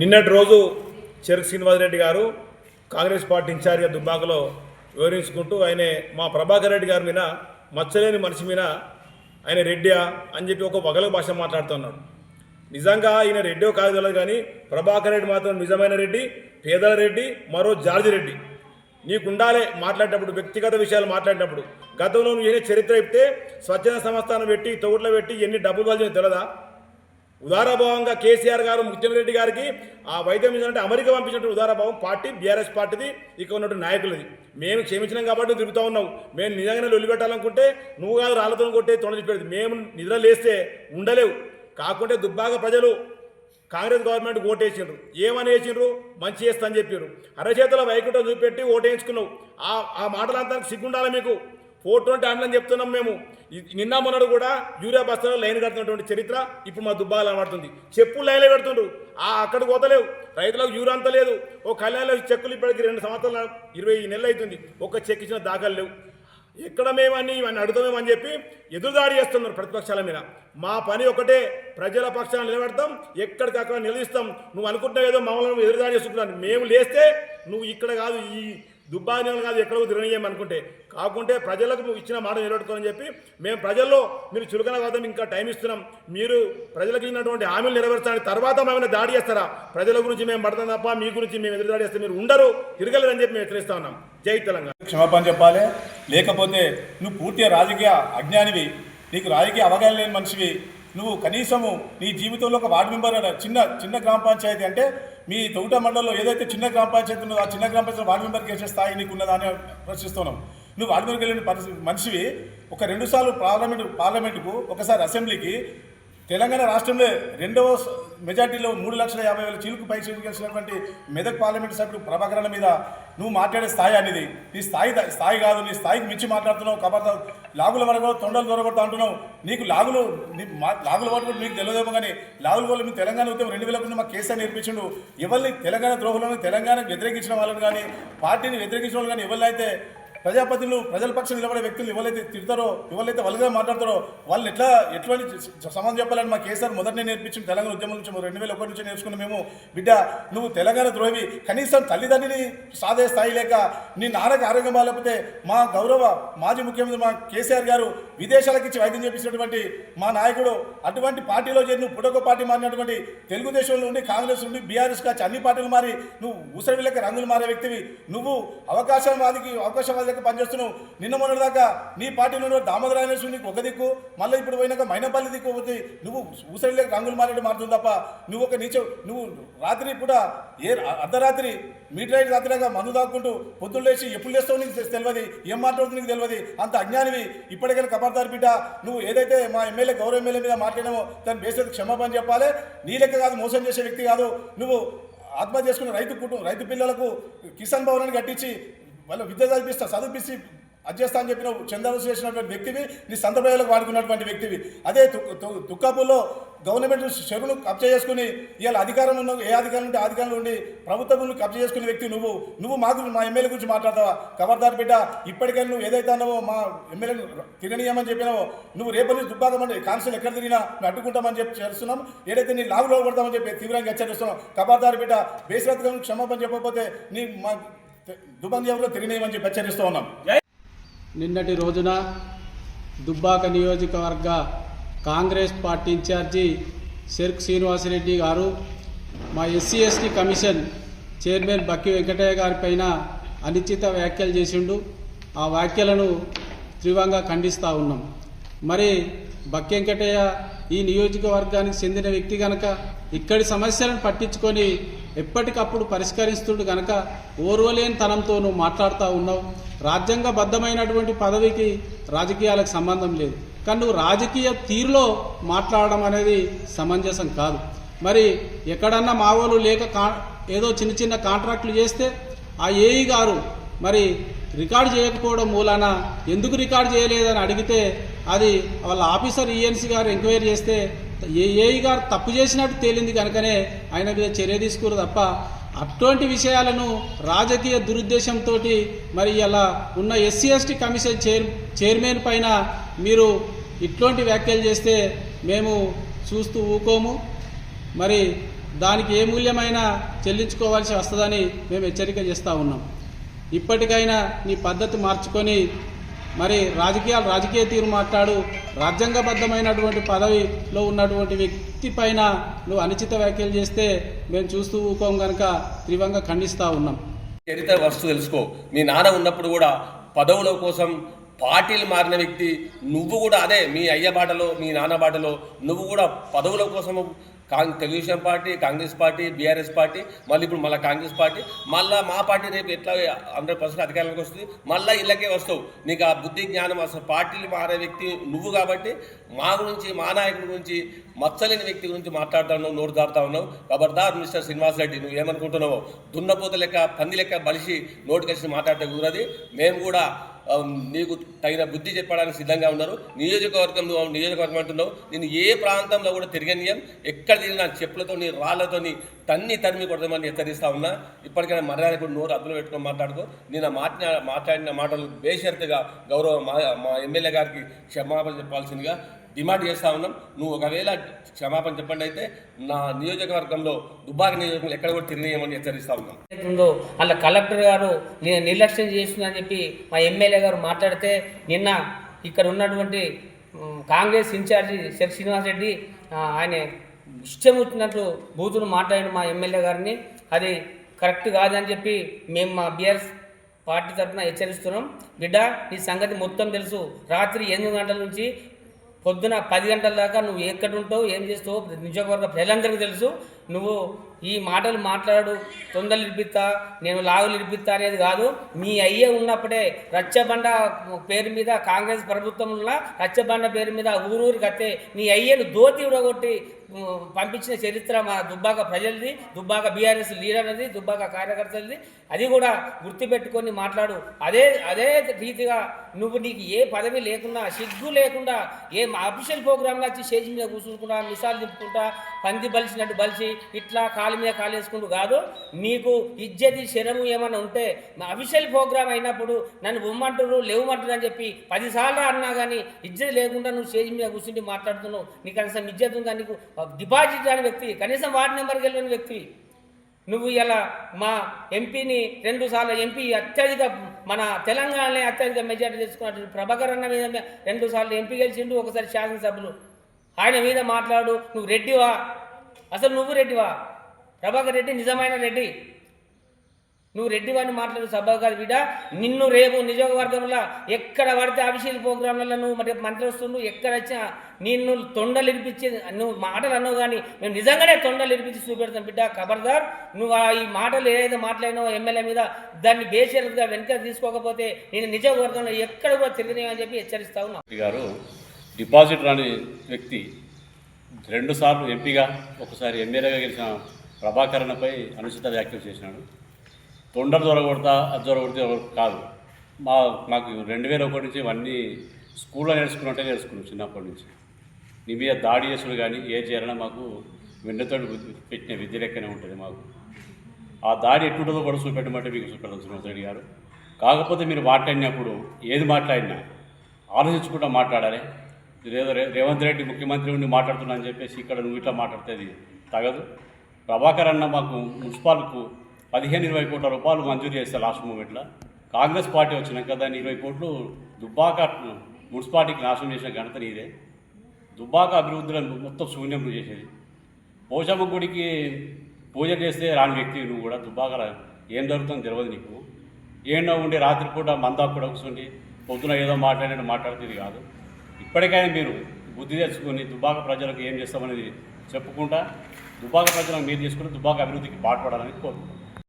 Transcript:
నిన్నటి రోజు చెరుకు శ్రీనివాసరెడ్డి గారు కాంగ్రెస్ పార్టీ ఇన్ఛార్జిగా దుబ్బాకలో వివరించుకుంటూ ఆయన మా ప్రభాకర్ రెడ్డి గారి మీద మచ్చలేని మనిషి మీద ఆయన రెడ్డియా అని చెప్పి ఒక వగల భాష మాట్లాడుతున్నాడు నిజంగా ఈయన రెడ్డో కాదు తెలియదు కానీ ప్రభాకర్ రెడ్డి మాత్రం నిజమైన రెడ్డి పేదల రెడ్డి మరో జార్జి రెడ్డి. నీకుండాలే మాట్లాడేటప్పుడు వ్యక్తిగత విషయాలు మాట్లాడేటప్పుడు. గతంలో నువ్వు ఏ చరిత్ర చెప్తే స్వచ్ఛంద సంస్థానం పెట్టి తొగుట్లో పెట్టి ఎన్ని డబ్బులు కలిసి తెలియదా? ఉదారభావంగా కేసీఆర్ గారు ముత్యంరెడ్డి గారికి ఆ వైద్యం ఏంటంటే అమెరికా పంపించినటువంటి ఉదారభావం పార్టీ బీఆర్ఎస్ పార్టీది ఇక ఉన్నటువంటి నాయకులది. మేము క్షమించినాం కాబట్టి తిరుగుతూ ఉన్నావు మేము నిజంగానే లొల్లిపెట్టాలనుకుంటే నువ్వు కాదు రాళ్ళతో కొట్టే తొలగిపెడదు మేము నిద్ర లేస్తే ఉండలేవు. కాకుంటే దుబ్బాక ప్రజలు కాంగ్రెస్ గవర్నమెంట్ ఓటేసిండ్రు. ఏమని వేసిండ్రు మంచి చేస్తా అని చెప్పారు అరచేతుల వైకుంఠం చూపెట్టి ఓటేయించుకున్నావు. ఆ ఆ మాటలంతా సిగ్గుండాలి మీకు? ఫోర్ ట్వంటీ అని చెప్తున్నాం మేము. నిన్న మొన్నడు కూడా యూరియా బస్తాలో లైన్ కడుతున్నటువంటి చరిత్ర ఇప్పుడు మా దుబ్బాలు అనబడుతుంది చెప్పులు లైన్లో పెడుతుండ్రు. ఆ అక్కడ పోతలేవు. రైతులకు యూరియా అంత లేదు. ఓ కళ్యాణంలో చెక్కులు ఇప్పటికి రెండు సంవత్సరాలు ఇరవై నెలలు అవుతుంది. ఒక్క చెక్ ఇచ్చిన దాఖలు లేవు. ఎక్కడ మేమని ఇవన్నీ అడుగుతామేమని చెప్పి ఎదురుదాడి చేస్తున్నారు ప్రతిపక్షాల మీద. మా పని ఒకటే ప్రజల పక్షాన్ని నిలబెడతాం ఎక్కడికక్కడ నిలదీస్తాం. నువ్వు అనుకుంటున్నావు ఏదో మమ్మల్ని ఎదురుదాడి చేస్తున్నాను మేము లేస్తే నువ్వు ఇక్కడ కాదు ఈ దుబ్బాయిలు కాదు ఎక్కడో తిరగనియం అనుకుంటే. కాకుంటే ప్రజలకు ఇచ్చిన మాట నిలబెట్టుకోవాలని చెప్పి మేము ప్రజల్లో మీరు చులకన వాదం ఇంకా టైం ఇస్తున్నాం. మీరు ప్రజలకు ఇచ్చినటువంటి హామీలు నెరవేర్చడానికి తర్వాత మేము దాడి చేస్తారా? ప్రజల గురించి మేము పడతాం తప్ప మీ గురించి మేము ఎదురు దాడి చేస్తే? మీరు ఉండరు తిరగలేరని చెప్పి మేము హెచ్చరిస్తా ఉన్నాం. జై తెలంగాణ. క్షమాపణ చెప్పాలి. లేకపోతే నువ్వు పూర్తిగా రాజకీయ అజ్ఞానివి. నీకు రాజకీయ అవగాహన లేని మనిషివి. నువ్వు కనీసము నీ జీవితంలో ఒక వార్డు మెంబర్ చిన్న చిన్న గ్రామ పంచాయతీ అంటే మీ తొగుట మండలంలో ఏదైతే చిన్న గ్రామ పంచాయతీ ఉన్నదో ఆ చిన్న గ్రామ పంచాయతీ వార్డు మెంబర్కి వేసే స్థాయి నీకు ఉన్నదా అని ప్రశ్నిస్తున్నాం. నువ్వు వార్డు మెంబర్కి వెళ్ళిన పరిస్థితి మనిషివి ఒక రెండు సార్లు పార్లమెంటు పార్లమెంటుకు ఒకసారి అసెంబ్లీకి తెలంగాణ రాష్ట్రంలో రెండవ మెజార్టీలో మూడు లక్షల యాభై వేల చీలకు పై చేసినటువంటి మెదక్ పార్లమెంట్ సభ్యుడు ప్రభాకరణ మీద నువ్వు మాట్లాడే స్థాయి అనేది. నీ స్థాయి స్థాయి కాదు నీ స్థాయికి మించి మాట్లాడుతున్నావు కాబట్టి లాగుల వరకు తొండలు దొరకొడతా అంటున్నావు. నీకు లాగులు మా- లాగుల వరకు నీకు తెలియదేమో కానీ లాగుల వల్ల మీ తెలంగాణ ఉద్యమం రెండు వేల ఒకటి మా కేసీఆర్ నేర్పించిండు. ఎవరిని తెలంగాణ ద్రోహులను తెలంగాణకు వ్యతిరేకించిన వాళ్ళని కానీ పార్టీని వ్యతిరేకించిన వాళ్ళు కానీ ఎవరినైతే ప్రజాపతిలు ప్రజల పక్షం నిలబడే వ్యక్తులు ఎవరైతే తిడతారో ఎవరైతే వల్గా మాట్లాడతారో వాళ్ళని ఎట్లా ఎటువంటి సమాధానం చెప్పాలని మా కేసీఆర్ మొదటనే నేర్పించిన తెలంగాణ ఉద్యమం నుంచి రెండు వేల ఒకటి నుంచి నేర్చుకున్న మేము. బిడ్డ నువ్వు తెలంగాణ ద్రోహి. కనీసం తల్లిదండ్రిని సాధే స్థాయి లేక నీ నాన్నకి ఆరోగ్యం బాగాలేకపోతే మా గౌరవ మాజీ ముఖ్యమంత్రి మా కేసీఆర్ గారు విదేశాలకు ఇచ్చి వైద్యం చేపించినటువంటి మా నాయకుడు అటువంటి పార్టీలో చేరి నువ్వు పుడక పార్టీ మారినటువంటి తెలుగుదేశంలో ఉండి కాంగ్రెస్ నుండి బీఆర్ఎస్ కాచి అన్ని పార్టీలు మారి నువ్వు ఊసడిలకి రంగులు మారే వ్యక్తివి. నువ్వు అవకాశవాదికి అవకాశవాదికి పనిచేస్తున్నావు నిన్న మొన్నటి దాకా నీ పార్టీలో ఉన్న దామోదర అనేసి నీకు ఒక దిక్కు మళ్ళీ ఇప్పుడు పోయినాక మైనపల్లి దిక్కు పోతే నువ్వు ఊసడిలకి రంగులు మారేది మారుతుంది తప్ప నువ్వు ఒక నీచ నువ్వు రాత్రి కూడా ఏ అర్ధరాత్రి మీటరైట్ రాత్రిగా మందు దాక్కుంటూ పొద్దున్న లేచి ఎప్పుడు లేస్తావు నీకు తెలియదు ఏం మాట్లాడుతుంది నీకు తెలియదు అంత అజ్ఞానివి ఇప్పటికైనా కబర్దార్ బిడ్డ నువ్వు ఏదైతే మా ఎమ్మెల్యే గౌరవ ఎమ్మెల్యే మీద మాట్లాడామో దాన్ని బేసేది క్షమాపణ చెప్పాలి. నీ లెక్క కాదు మోసం చేసే వ్యక్తి కాదు. నువ్వు ఆత్మహత్య చేసుకున్న రైతు కుటుంబం రైతు పిల్లలకు కిసాన్ భవనాన్ని కట్టించి వాళ్ళు విద్య చదివిస్తా చదివిపిస్తే అది చేస్తా అని చెప్పిన చంద్రబాబు చేసినటువంటి వ్యక్తివి నీ సంత ప్రజలకు వాడుకున్నటువంటి వ్యక్తివి. అదే తుక్- తు- తుక్కాపూర్లో గవర్నమెంట్ చెరువును కబ్జా చేసుకుని ఇవాళ అధికారం ఉన్న ఏ అధికారం ఉంటే అధికారంలో ఉండి ప్రభుత్వం కబ్జా చేసుకునే వ్యక్తి నువ్వు. నువ్వు మాకు మా ఎమ్మెల్యే గురించి మాట్లాడతావా? ఖబర్దార్ బిడ్డ ఇప్పటికైనా నువ్వు ఏదైతే అన్నావో మా ఎమ్మెల్యేను తిరగనీయమని చెప్పినావో నువ్వు రేపటి నుంచి దుబ్బాకమంటే కాన్స్టల్ ఎక్కడ తిరిగినా నువ్వు అడ్డుకుంటామని చెప్పి చేస్తున్నాం. ఏదైతే నీ లాగులో పడతామని చెప్పి తీవ్రంగా హెచ్చరిస్తున్నాం. ఖబర్దార్ బిడ్డ బేసిరత్గా క్షమాపణ చెప్పకపోతే నీ మా దుబ్బంది ఎవరిలో చెప్పి హెచ్చరిస్తూ ఉన్నాం. నిన్నటి రోజున దుబ్బాక నియోజకవర్గ కాంగ్రెస్ పార్టీ ఇన్ఛార్జి షెర్క్ శ్రీనివాసరెడ్డి గారు మా SC ST commission chairman Bakki Venkataiah గారి పైన అనిశ్చిత వ్యాఖ్యలు చేసిండు. ఆ వ్యాఖ్యలను తీవ్రంగా ఖండిస్తూ ఉన్నాం. మరి బక్కి వెంకటయ్య ఈ నియోజకవర్గానికి చెందిన వ్యక్తి కనుక ఇక్కడి సమస్యలను పట్టించుకొని ఎప్పటికప్పుడు పరిష్కరిస్తుండు కనుక ఓర్వలేని తనంతో నువ్వు మాట్లాడుతూ ఉన్నావు. రాజ్యాంగబద్ధమైనటువంటి పదవికి రాజకీయాలకు సంబంధం లేదు. కానీ నువ్వు రాజకీయ తీరులో మాట్లాడడం అనేది సమంజసం కాదు. మరి ఎక్కడన్నా మావోలు లేక కా ఏదో చిన్న చిన్న కాంట్రాక్టులు చేస్తే ఆ ఏఈ గారు మరి రికార్డు చేయకపోవడం మూలాన ఎందుకు రికార్డు చేయలేదని అడిగితే అది వాళ్ళ ఆఫీసర్ ఈఎన్సీ గారు ఎంక్వైరీ చేస్తే ఏ ఏఈ గారు తప్పు చేసినట్టు తేలింది కనుకనే ఆయన మీద చర్య తీసుకురు తప్ప అటువంటి విషయాలను రాజకీయ దురుద్దేశంతో మరి అలా ఉన్న SC ST commission chair chairman పైన మీరు ఇట్లాంటి వ్యాఖ్యలు చేస్తే మేము చూస్తూ ఊకోము. మరి దానికి ఏ మూల్యమైనా చెల్లించుకోవాల్సి వస్తుందని మేము హెచ్చరిక చేస్తూ ఉన్నాం. ఇప్పటికైనా నీ పద్ధతి మార్చుకొని మరి రాజకీయాలు రాజకీయ తీరు మాట్లాడు రాజ్యాంగబద్ధమైనటువంటి పదవిలో ఉన్నటువంటి వ్యక్తి పైన నువ్వు అనుచిత వ్యాఖ్యలు చేస్తే మేము చూస్తూ ఊకోం కనుక తీవ్రంగా ఖండిస్తూ ఉన్నాం. చరిత్ర వస్తు తెలుసుకో. మీ నాన్న ఉన్నప్పుడు కూడా పదవుల కోసం పార్టీలు మారిన వ్యక్తి నువ్వు కూడా అదే మీ అయ్య బాటలో మీ నాన్న బాటలో నువ్వు కూడా పదవుల కోసం Kong Telugu Desam party Congress party BRS party మళ్ళీ ఇప్పుడు మళ్ళీ కాంగ్రెస్ పార్టీ మళ్ళీ మా పార్టీ రేపు ఎట్లా హండ్రెడ్ పర్సెంట్ అధికారంలోకి వస్తుంది మళ్ళీ ఇళ్ళకే వస్తావు. నీకు ఆ బుద్ధి జ్ఞానం అసలు పార్టీలు మారే వ్యక్తి నువ్వు కాబట్టి మా గురించి మా నాయకుడి గురించి మచ్చలేని వ్యక్తి గురించి మాట్లాడుతూ ఉన్నావు నోరు దాడుతూ ఉన్నావు. ఖబర్దార్ మిస్టర్ శ్రీనివాస్ రెడ్డి నువ్వు ఏమనుకుంటున్నావు? దున్నపోత లెక్క పంది లెక్క బలిసి నోటికొచ్చి మాట్లాడితే కుదరది. మేము కూడా నీకు తగిన బుద్ధి చెప్పడానికి సిద్ధంగా ఉన్నారు. నియోజకవర్గం నువ్వు నియోజకవర్గం అంటున్నావు. నేను ఏ ప్రాంతంలో కూడా తిరగనియం. ఎక్కడ తిరిగినా చెప్పులతో నీ రాళ్ళతోని తన్ని తరిమి కొడదామని హెచ్చరిస్తా ఉన్నా. ఇప్పటికైనా మర్యాద కూడా నోరు అదులు పెట్టుకొని మాట్లాడుకో. నేను ఆ మాట్లాడిన మాటలు బేషరతుగా గౌరవ మా మా ఎమ్మెల్యే గారికి క్షమాపణ చెప్పాల్సిందిగా డిమాండ్ చేస్తా ఉన్నాం. నువ్వు ఒకవేళ క్షమాపణ చెప్పండి అయితే నా నియోజకవర్గంలో దుబ్బాక నియోజకవర్గంలో ఎక్కడ కూడా తిరిగేయమని హెచ్చరిస్తా ఉన్నాం. ఉందో అలా కలెక్టర్ గారు నేను నిర్లక్ష్యం చేస్తుందని చెప్పి మా ఎమ్మెల్యే గారు మాట్లాడితే నిన్న ఇక్కడ ఉన్నటువంటి కాంగ్రెస్ ఇన్ఛార్జి శర్ శ్రీనివాస్ రెడ్డి ఆయన ఇష్టం వచ్చినట్లు బూతులు మాట్లాడిన మా ఎమ్మెల్యే గారిని అది కరెక్ట్ కాదని చెప్పి మేము మా బిఆర్ఎస్ పార్టీ తరఫున హెచ్చరిస్తున్నాం. బిడ్డ ఈ సంగతి మొత్తం తెలుసు. రాత్రి ఎనిమిది గంటల నుంచి పొద్దున పది గంటల దాకా నువ్వు ఎక్కడ ఉంటావు ఏం చేస్తావు? నిజవర్గ ప్రజలందరికీ తెలుసు. నువ్వు ఈ మాటలు మాట్లాడు తొందరలు ఇరిపిస్తా నేను లాగులు ఇరిపిస్తా అనేది కాదు. మీ అయ్యే ఉన్నప్పుడే రచ్చబండ పేరు మీద కాంగ్రెస్ ప్రభుత్వం ఉన్న రచ్చబండ పేరు మీద ఊరూరికి కట్టే నీ అయ్యను దోతి ఉడగొట్టి పంపించిన చరిత్ర మా దుబ్బాక ప్రజలది దుబ్బాక బీఆర్ఎస్ లీడర్ది దుబ్బాక కార్యకర్తలది. అది కూడా గుర్తుపెట్టుకొని మాట్లాడు. అదే అదే రీతిగా నువ్వు నీకు ఏ పదవి లేకుండా సిగ్గు లేకుండా ఏ అఫీషియల్ ప్రోగ్రామ్లో వచ్చి స్టేజ్ మీద కూర్చుంటున్నా మిసాలు తిప్పుకుంటా పంది బలిసినట్టు బలిసి ఇట్లా కాలు మీద కాలు వేసుకుంటూ కాదు మీకు ఇజ్జతి శరము ఏమన్నా ఉంటే మా అఫీషియల్ ప్రోగ్రామ్ అయినప్పుడు నన్ను బొమ్మంటారు లేవమంటారు అని చెప్పి పదిసార్లు అన్నా కానీ ఇజ్జతి లేకుండా నువ్వు స్టేజ్ మీద కూర్చుంటే మాట్లాడుతున్నావు. నీకు కనీసం ఇజ్జత్ ఉందా? నీకు డిపాజిట్ రాని వ్యక్తి కనీసం వార్డు నెంబర్కి వెళ్ళిన వ్యక్తి. నువ్వు ఇలా మా ఎంపీని రెండు సార్లు ఎంపీ అత్యధిక మన తెలంగాణలో అత్యధిక మెజార్టీ తెచ్చుకున్నట్టు ప్రభాకర్ అన్న మీద రెండు సార్లు ఎంపీ గెలిచిండు ఒకసారి శాసనసభ్యులు. ఆయన మీద మాట్లాడు నువ్వు రెడ్డివా? అసలు నువ్వు రెడ్డివా? ప్రభాకర్ రెడ్డి నిజమైన రెడ్డి. నువ్వు రెడ్డివాడిని మాట్లాడు సభ కాదు బిడ్డ. నిన్ను రేపు నియోజకవర్గంలో ఎక్కడ పడితే అభిషేక్ ప్రోగ్రాంలలో నువ్వు మరి మంత్రి వస్తున్నావు ఎక్కడ వచ్చినా నిన్ను తొండలు ఇరిపించి నువ్వు మాటలు అన్నావు కానీ మేము నిజంగానే తొండలు ఇరిపించి చూపెడతాం బిడ్డ. ఖబర్దార్ నువ్వు ఆ ఈ మాటలు ఏదైతే మాట్లాడినావో ఎమ్మెల్యే మీద దాన్ని బేషరత్గా వెనక తీసుకోకపోతే నేను నియోజకవర్గంలో ఎక్కడ కూడా తిరగనేమని చెప్పి హెచ్చరిస్తా ఉన్నా. గారు డిపాజిట్ రాని వ్యక్తి రెండుసార్లు ఎంపీగా ఒకసారి ఎమ్మెల్యేగా గెలిచిన ప్రభాకరణపై అనుచిత వ్యాఖ్యలు చేసినాడు. తొండలు దొరకొడతా అది దొరకొడితే కాదు. మా మాకు రెండు వేల ఒకటి నుంచి ఇవన్నీ స్కూల్లో నేర్చుకున్నట్టే నేర్చుకున్నాం చిన్నప్పటి నుంచి. నీ మీద దాడి చేసుడు కానీ ఏ చేయాలన్నా మాకు వెండితో పెట్టిన విద్య లెక్కనే ఉంటుంది మాకు. ఆ దాడి ఎట్టుంటుందో కూడా చూపెట్టమంటే మీకు చూపెడతాం శ్రీనివాస్ రెడ్డి గారు. కాకపోతే మీరు మాట్లాడినప్పుడు ఏది మాట్లాడినా ఆలోచించుకుంటా మాట్లాడాలి. రేవంత్ రెడ్డి ముఖ్యమంత్రి ఉండి మాట్లాడుతున్నా అని చెప్పేసి ఇక్కడ నువ్వు ఇట్లా మాట్లాడితే అది తగదు. ప్రభాకర్ అన్న మాకు మున్సిపాల్కు పదిహేను ఇరవై కోట్ల రూపాయలు మంజూరు చేస్తే లాస్ట్ మూమెంట్లో కాంగ్రెస్ పార్టీ వచ్చినాక దాన్ని ఇరవై కోట్లు దుబ్బాక మున్సిపాలిటీకి నాశనం చేసిన ఘనత నీదే. దుబ్బాక అభివృద్ధిలో మొత్తం శూన్యం చేసేది. పోషమ్మ గుడికి పూజ చేస్తే రాని వ్యక్తి నువ్వు కూడా దుబ్బాక ఏం జరుగుతుందో తెలియదు నీకు. ఏంటో ఉండి రాత్రిపూట మందా కూడా కూర్చుండి పొద్దున ఏదో మాట్లాడినట్టు మాట్లాడుతుంది కాదు. ఇప్పటికైనా మీరు బుద్ధి తెచ్చుకొని దుబ్బాక ప్రజలకు ఏం చేస్తామనేది చెప్పుకుంటా దుబ్బాక ప్రజలను మీరు చేసుకుని దుబ్బాక అభివృద్ధికి పాటుపడాలని కోరుకుంటున్నాను